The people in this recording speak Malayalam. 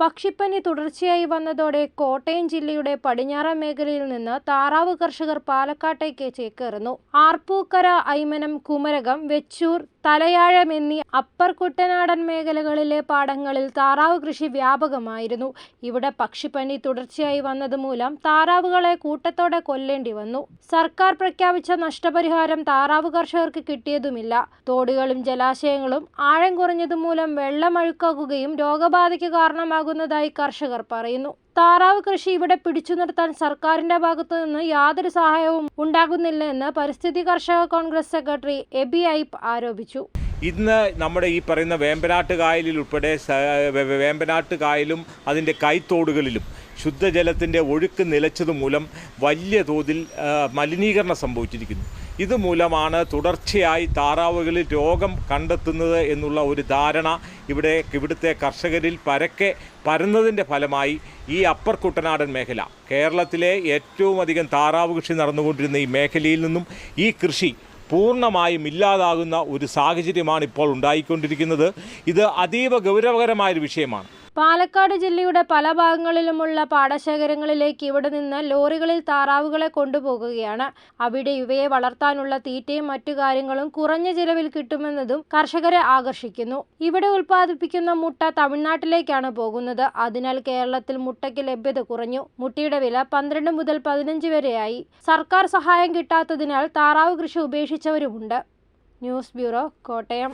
പക്ഷിപ്പനി തുടർച്ചയായി വന്നതോടെ കോട്ടയം ജില്ലയുടെ പടിഞ്ഞാറൻ മേഖലയിൽ നിന്ന് താറാവ് കർഷകർ പാലക്കാട്ടേക്ക് ചേക്കേറുന്നു. ആർപ്പൂക്കര ഐമനം കുമരകം വെച്ചൂർ തലയാഴം എന്നീ അപ്പർ കുട്ടനാടൻ മേഖലകളിലെ പാടങ്ങളിൽ താറാവ് കൃഷി വ്യാപകമായിരുന്നു. ഇവിടെ പക്ഷിപ്പനി തുടർച്ചയായി വന്നതുമൂലം താറാവുകളെ കൂട്ടത്തോടെ കൊല്ലേണ്ടി വന്നു. സർക്കാർ പ്രഖ്യാപിച്ച നഷ്ടപരിഹാരം താറാവ് കർഷകർക്ക് കിട്ടിയതുമില്ല. തോടുകളും ജലാശയങ്ങളും ആഴം കുറഞ്ഞതുമൂലം വെള്ളമഴുക്കാകുകയും രോഗബാധയ്ക്ക് കാരണമാകുന്നതായി കർഷകർ പറയുന്നു. താറാവ് കൃഷി ഇവിടെ പിടിച്ചു നിർത്താൻ സർക്കാരിന്റെ ഭാഗത്തു നിന്ന് യാതൊരു സഹായവും ഉണ്ടാകുന്നില്ല എന്ന് പരിസ്ഥിതി കർഷക കോൺഗ്രസ് സെക്രട്ടറി എബി ഐപ്പ് ആരോപിച്ചു. ഇന്ന് നമ്മുടെ ഈ പറയുന്ന വേമ്പനാട്ട് കായലിൽ ഉൾപ്പെടെ വേമ്പനാട്ട് കായലും അതിന്റെ കൈത്തോടുകളിലും ശുദ്ധജലത്തിന്റെ ഒഴുക്ക് നിലച്ചതുമൂലം വലിയ തോതിൽ മലിനീകരണം സംഭവിച്ചിരിക്കുന്നു. ഇതുമൂലമാണ് തുടർച്ചയായി താറാവുകളിൽ രോഗം കണ്ടെത്തുന്നത് എന്നുള്ള ഒരു ധാരണ ഇവിടെ ഇവിടുത്തെ കർഷകരിൽ പരക്കെ പരന്നതിന്റെ ഫലമായി ഈ അപ്പർ കുട്ടനാടൻ മേഖല. കേരളത്തിലെ ഏറ്റവും അധികം താറാവ് കൃഷി നടന്നുകൊണ്ടിരുന്ന ഈ മേഖലയിൽ നിന്നും ഈ കൃഷി പൂർണമായും ഇല്ലാതാകുന്ന ഒരു സാഹചര്യമാണ് ഇപ്പോൾ ഉണ്ടായിക്കൊണ്ടിരിക്കുന്നത്. ഇത് അതീവ ഗൗരവകരമായൊരു വിഷയമാണ്. പാലക്കാട് ജില്ലയുടെ പല ഭാഗങ്ങളിലുമുള്ള പാടശേഖരങ്ങളിലേക്ക് ഇവിടെ നിന്ന് ലോറികളിൽ താറാവുകളെ കൊണ്ടുപോകുകയാണ്. അവിടെ ഇവയെ വളർത്താനുള്ള തീറ്റയും മറ്റു കാര്യങ്ങളും കുറഞ്ഞ ചിലവിൽ കിട്ടുമെന്നതും കർഷകരെ ആകർഷിക്കുന്നു. ഇവിടെ ഉൽപ്പാദിപ്പിക്കുന്ന മുട്ട തമിഴ്നാട്ടിലേക്കാണ് പോകുന്നത്. അതിനാൽ കേരളത്തിൽ മുട്ടയ്ക്ക് ലഭ്യത കുറഞ്ഞു. മുട്ടയുടെ വില പന്ത്രണ്ട് മുതൽ പതിനഞ്ച് വരെയായി. സർക്കാർ സഹായം കിട്ടാത്തതിനാൽ താറാവ് കൃഷി ഉപേക്ഷിച്ചവരുമുണ്ട്. News bureau Kottayam.